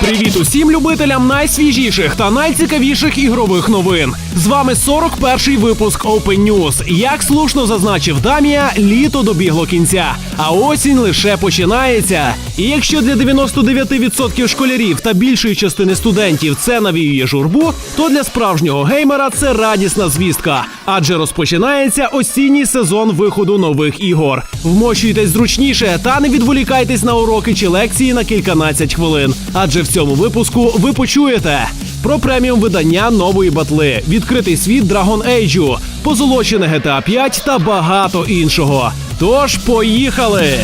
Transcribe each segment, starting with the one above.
Привіт! Усім любителям найсвіжіших та найцікавіших ігрових новин. З вами 41-й випуск Open News. Як слушно зазначив Дамія, літо добігло кінця, а осінь лише починається. І якщо для 99% школярів та більшої частини студентів це навіює журбу, то для справжнього геймера це радісна звістка, адже розпочинається осінній сезон виходу нових ігор. Вмощуйтесь зручніше та не відволікайтесь на уроки чи лекції на кільканадцять хвилин. Адже в цьому випуску ви почуєте про преміум видання нової батли, відкритий світ Dragon Age, позолочене GTA 5 та багато іншого. Тож поїхали!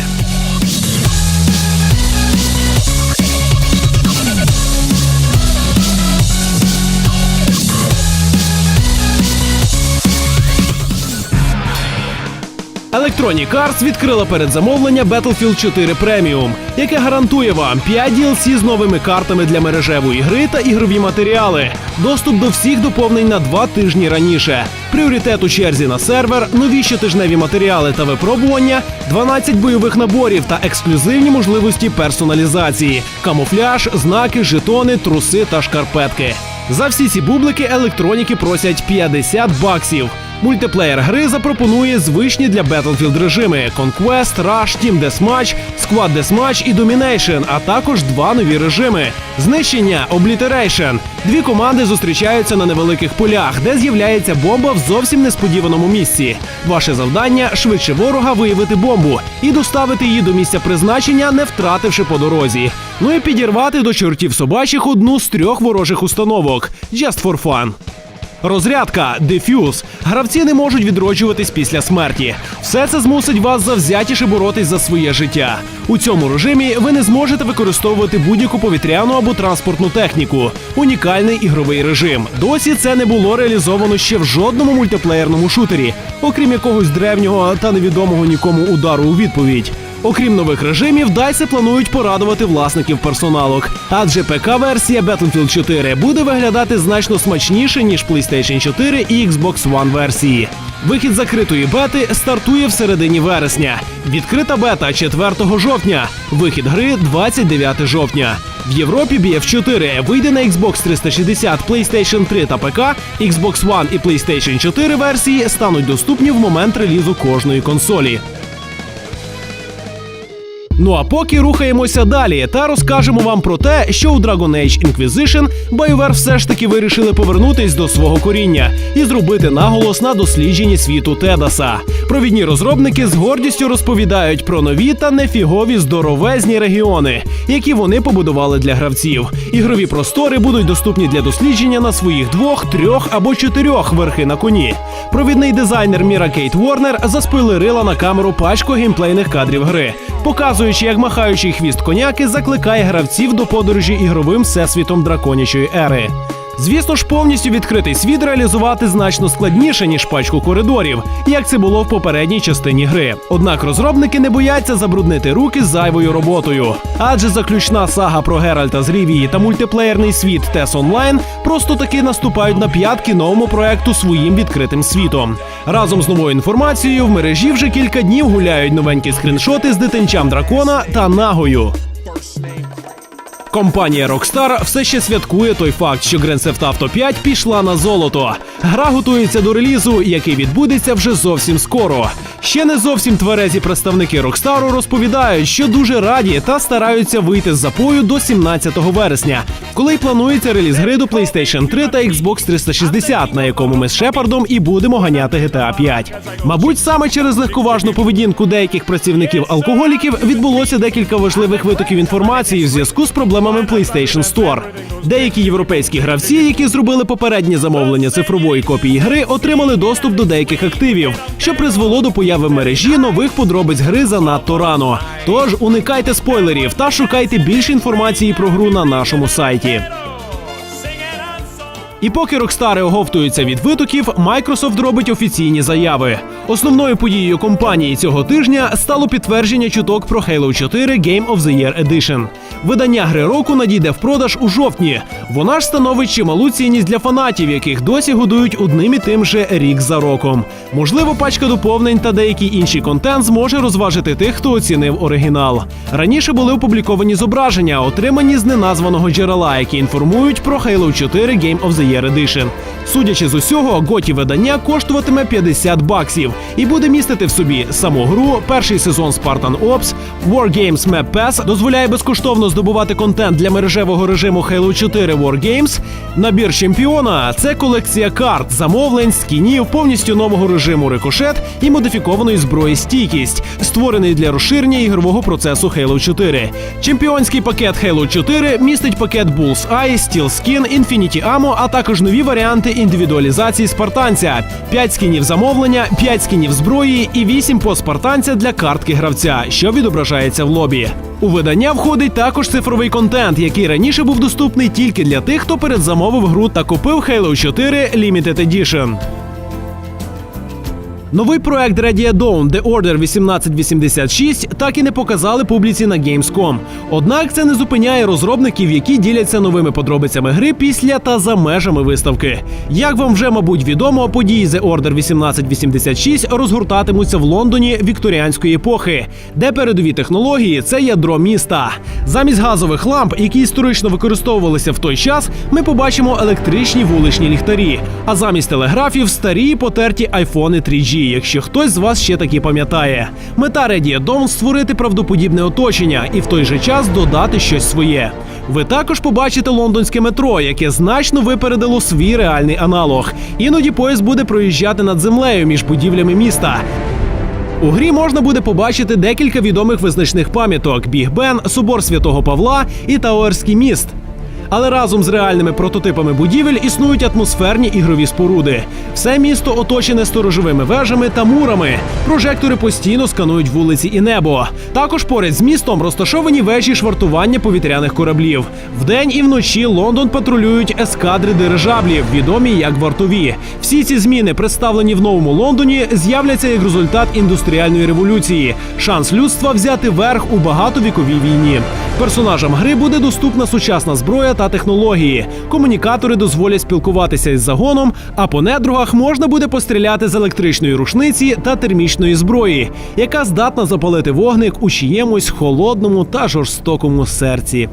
Electronic Arts відкрила передзамовлення Battlefield 4 Premium, яке гарантує вам 5 DLC з новими картами для мережевої гри та ігрові матеріали, доступ до всіх доповнень на два тижні раніше, пріоритет у черзі на сервер, нові щотижневі матеріали та випробування, 12 бойових наборів та ексклюзивні можливості персоналізації, камуфляж, знаки, жетони, труси та шкарпетки. За всі ці бублики електроніки просять 50 баксів. Мультиплеєр гри запропонує звичні для Battlefield режими Conquest, Rush, Team Deathmatch, Squad Deathmatch і Domination, а також два нові режими: знищення Obliteration. Дві команди зустрічаються на невеликих полях, де з'являється бомба в зовсім несподіваному місці. Ваше завдання швидше ворога виявити бомбу і доставити її до місця призначення, не втративши по дорозі. Ну і підірвати до чортів собачих одну з трьох ворожих установок. Just for fun. Розрядка, дефюз. Гравці не можуть відроджуватись після смерті. Все це змусить вас завзятіше боротись за своє життя. У цьому режимі ви не зможете використовувати будь-яку повітряну або транспортну техніку. Унікальний ігровий режим. Досі це не було реалізовано ще в жодному мультиплеєрному шутері, окрім якогось древнього та невідомого нікому удару у відповідь. Окрім нових режимів, DICE планують порадувати власників персоналок, адже ПК-версія Battlefield 4 буде виглядати значно смачніше ніж PlayStation 4 і Xbox One версії. Вихід закритої бети стартує в середині вересня. Відкрита бета 4 жовтня. Вихід гри 29 жовтня. В Європі BF4 вийде на Xbox 360, PlayStation 3 та ПК. Xbox One і PlayStation 4 версії стануть доступні в момент релізу кожної консолі. Ну а поки рухаємося далі та розкажемо вам про те, що у Dragon Age Inquisition BioWare все ж таки вирішили повернутись до свого коріння і зробити наголос на дослідженні світу Тедаса. Провідні розробники з гордістю розповідають про нові та нефігові здоровезні регіони, які вони побудували для гравців. Ігрові простори будуть доступні для дослідження на своїх двох, трьох або чотирьох верхи на коні. Провідний дизайнер Міра Кейт Ворнер заспойлерила на камеру пачку геймплейних кадрів гри, показуючи, як махаючий хвіст коняки закликає гравців до подорожі ігровим всесвітом драконячої ери. Звісно ж, повністю відкритий світ реалізувати значно складніше ніж пачку коридорів, як це було в попередній частині гри. Однак розробники не бояться забруднити руки зайвою роботою, адже заключна сага про Геральта з Рівії та мультиплеєрний світ TES Online просто таки наступають на п'ятки новому проекту своїм відкритим світом. Разом з новою інформацією в мережі вже кілька днів гуляють новенькі скріншоти з дитинчам дракона та нагою. Компанія Rockstar все ще святкує той факт, що Grand Theft Auto 5 пішла на золото. Гра готується до релізу, який відбудеться вже зовсім скоро. Ще не зовсім тверезі представники Rockstar розповідають, що дуже раді та стараються вийти з запою до 17 вересня, коли й планується реліз гри до PlayStation 3 та Xbox 360, на якому ми з Шепардом і будемо ганяти GTA 5. Мабуть, саме через легковажну поведінку деяких працівників алкоголіків відбулося декілька важливих витоків інформації в зв'язку з проблемами PlayStation Store. Деякі європейські гравці, які зробили попереднє замовлення цифрової копії гри, отримали доступ до деяких активів, що призвело до появи мережі нових подробиць гри занадто рано. Тож уникайте спойлерів та шукайте більше інформації про гру на нашому сайті. І поки рокстари оговтуються від витоків, Microsoft робить офіційні заяви. Основною подією компанії цього тижня стало підтвердження чуток про Halo 4 Game of the Year Edition. Видання гри року надійде в продаж у жовтні. Вона ж становить чималу цінність для фанатів, яких досі годують одним і тим же рік за роком. Можливо, пачка доповнень та деякий інший контент зможе розважити тих, хто оцінив оригінал. Раніше були опубліковані зображення, отримані з неназваного джерела, які інформують про Halo 4 Game of the Year Edition. Судячи з усього, готі видання коштуватиме 50 баксів і буде містити в собі саму гру, перший сезон Spartan Ops, Wargames Map Pass дозволяє безкоштовно здобувати контент для мережевого режиму Halo 4 Wargames. Набір чемпіона це колекція карт, замовлень, скінів, повністю нового режиму рикошет і модифікованої зброї стійкість, створений для розширення ігрового процесу Halo 4. Чемпіонський пакет Halo 4 містить пакет Bull's Eye, Steel Skin, Infinity Ammo, а також нові варіанти індивідуалізації спартанця, 5 скінів замовлення, 5 скінів зброї і 8 по спартанця для картки гравця, що відображається в лобі. У видання входить також цифровий контент, який раніше був доступний тільки для тих, хто передзамовив гру та купив Halo 4 Limited Edition. Новий проект Ready Dawn The Order 1886 так і не показали публіці на Gamescom. Однак це не зупиняє розробників, які діляться новими подробицями гри після та за межами виставки. Як вам вже мабуть відомо, події The Order 1886 розгортатимуться в Лондоні вікторіанської епохи, де передові технології це ядро міста. Замість газових ламп, які історично використовувалися в той час, ми побачимо електричні вуличні ліхтарі. А замість телеграфів старі потерті айфони 3G, якщо хтось з вас ще таки пам'ятає. Мета Dawn – створити правдоподібне оточення і в той же час додати щось своє. Ви також побачите лондонське метро, яке значно випередило свій реальний аналог. Іноді поїзд буде проїжджати над землею між будівлями міста. У грі можна буде побачити декілька відомих визначних пам'яток: Біг Бен, Собор Святого Павла і Тауерський міст. Але разом з реальними прототипами будівель існують атмосферні ігрові споруди. Все місто оточене сторожовими вежами та мурами. Прожектори постійно сканують вулиці і небо. Також поряд з містом розташовані вежі швартування повітряних кораблів. Вдень і вночі Лондон патрулюють ескадри дирижаблів, відомі як вартові. Всі ці зміни, представлені в новому Лондоні, з'являться як результат індустріальної революції. Шанс людства взяти верх у багатовіковій війні. Персонажам гри буде доступна сучасна зброя та технології. Комунікатори дозволять спілкуватися із загоном, а по недругах можна буде постріляти з електричної рушниці та термічної зброї, яка здатна запалити вогник у чиємусь холодному та жорстокому серці.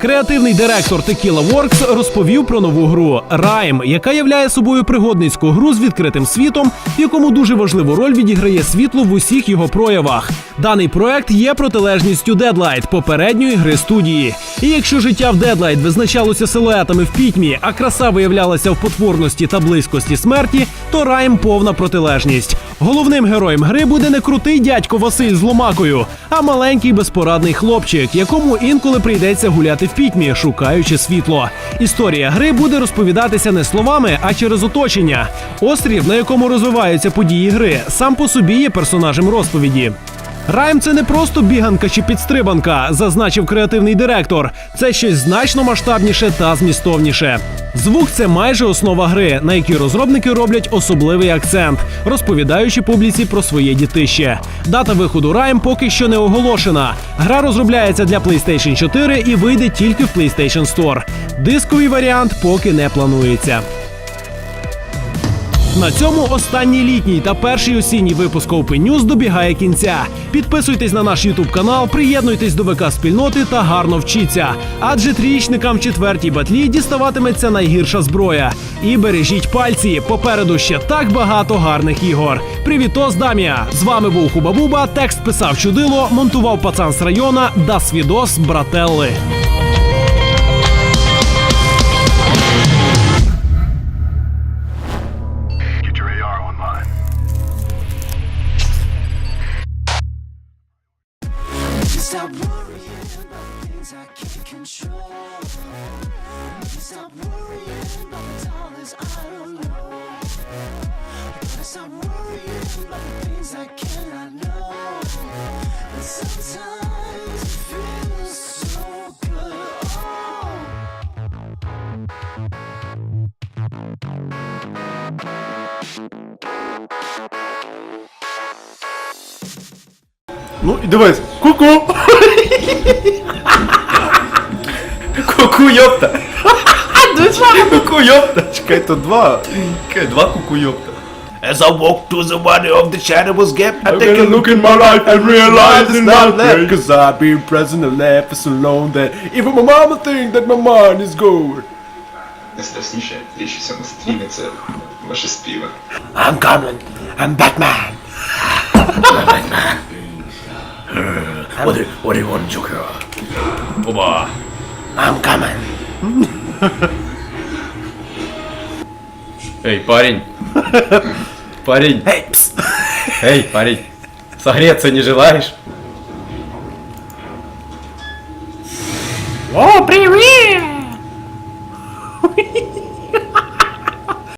Креативний директор Tequila Works розповів про нову гру Rime, яка являє собою пригодницьку гру з відкритим світом, в якому дуже важливу роль відіграє світло в усіх його проявах. Даний проект є протилежністю Deadlight, попередньої гри студії. І якщо життя в Deadlight визначалося силуетами в пітьмі, а краса виявлялася в потворності та близькості смерті, то Rime повна протилежність. Головним героєм гри буде не крутий дядько Василь з ломакою, а маленький безпорадний хлопчик, якому інколи прийдеться гуляти в пітьмі, шукаючи світло. Історія гри буде розповідатися не словами, а через оточення. Острів, на якому розвиваються події гри, сам по собі є персонажем розповіді. Райм це не просто біганка чи підстрибанка, зазначив креативний директор. Це щось значно масштабніше та змістовніше. Звук це майже основа гри, на якій розробники роблять особливий акцент, розповідаючи публіці про своє дітище. Дата виходу Райм поки що не оголошена. Гра розробляється для PlayStation 4 і вийде тільки в PlayStation Store. Дисковий варіант поки не планується. На цьому останній літній та перший осінній випуск Open News добігає кінця. Підписуйтесь на наш YouTube канал, приєднуйтесь до ВК спільноти та гарно вчіться. Адже трієчникам в четвертій батлі діставатиметься найгірша зброя. І бережіть пальці. Попереду ще так багато гарних ігор. Привітос, Дамія! З вами був Хуба-Буба, Текст писав чудило, монтував пацан з района. Дас відос, брателли. Stop worrying about things I can't control. Stop worrying about the dollars I don't know. Gotta stop worrying about the things I cannot know. And sometimes it feels so good. Oh. Ну і дивись. Ку-ку! Ку-ку, йопта! Ку-ку, йопта! Чекай, то два. Чекай, два ку-ку, йопта. As I walk to the body of the shadows gap, I take a look in my life and realize it's not left Cause I've been present and left for so long that even my mama think that my mind is going Найстрашніше річ у цьому стрімі це ваші співи. I'm coming. I'm Batman. What do, what do you want, Joker? Оба. I'm coming. Эй, парень. Парень. Эй, парень. Согреться не желаешь?